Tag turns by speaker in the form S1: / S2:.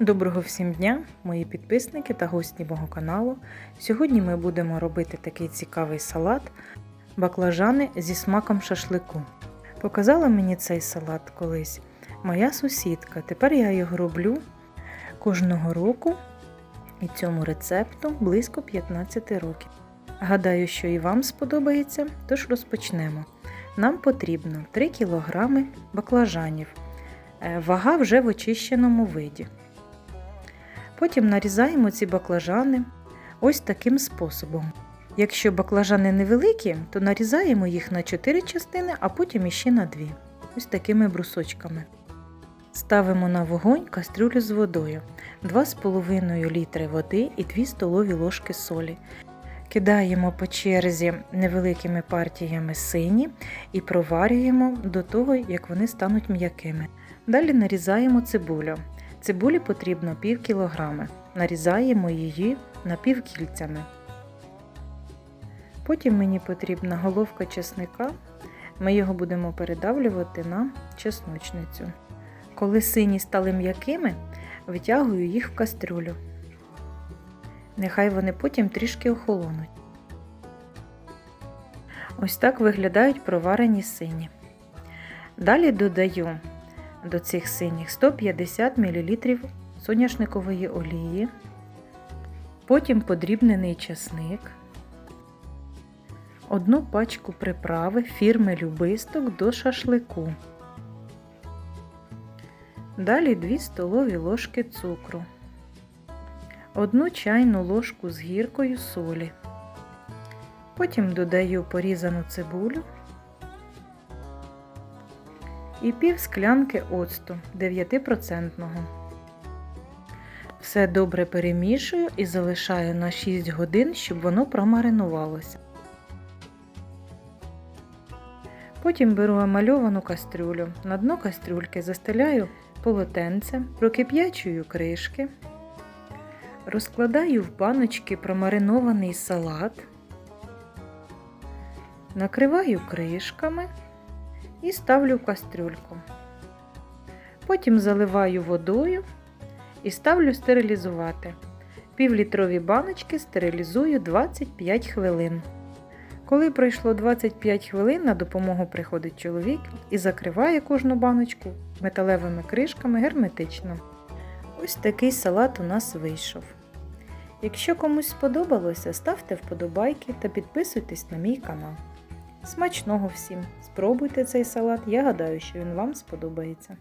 S1: Доброго всім дня, мої підписники та гості мого каналу. Сьогодні ми будемо робити такий цікавий салат баклажани зі смаком шашлику. Показала мені цей салат колись моя сусідка. Тепер я його роблю кожного року і цьому рецепту близько 15 років. Гадаю, що і вам сподобається, тож розпочнемо. Нам потрібно 3 кг баклажанів. Е, Вага вже в очищеному виді. Потім нарізаємо ці баклажани ось таким способом. Якщо баклажани невеликі, то нарізаємо їх на 4 частини, а потім іще на 2. Ось такими брусочками. Ставимо на вогонь кастрюлю з водою, 2,5 літри води і 2 столові ложки солі. Кидаємо по черзі невеликими партіями сині і проварюємо до того, як вони стануть м'якими. Далі нарізаємо цибулю. Цибулі потрібно пів кілограми. Нарізаємо її напівкільцями. Потім мені потрібна головка чесника. Ми його будемо передавлювати на чесночницю. Коли сині стали м'якими, витягую їх в кастрюлю. Нехай вони потім трішки охолонуть. Ось так виглядають проварені сині. Далі додаю до цих синіх 150 мл соняшникової олії, потім подрібнений часник, одну пачку приправи фірми Любисток до шашлику. Далі 2 столові ложки цукру, одну чайну ложку з гіркою солі. Потім додаю порізану цибулю і пів склянки оцту 9%. Все добре перемішую і залишаю на 6 годин, щоб воно промаринувалося. Потім беру емальовану кастрюлю. На дно кастрюльки застеляю полотенце, прокип'ячую кришки, розкладаю в баночки промаринований салат, накриваю кришками і ставлю в кастрюльку. Потім заливаю водою і ставлю стерилізувати. Півлітрові баночки стерилізую 25 хвилин. Коли пройшло 25 хвилин, на допомогу приходить чоловік і закриває кожну баночку металевими кришками герметично. Ось такий салат у нас вийшов. Якщо комусь сподобалося, ставте вподобайки та підписуйтесь на мій канал. Смачного всім! Спробуйте цей салат, я гадаю, що він вам сподобається.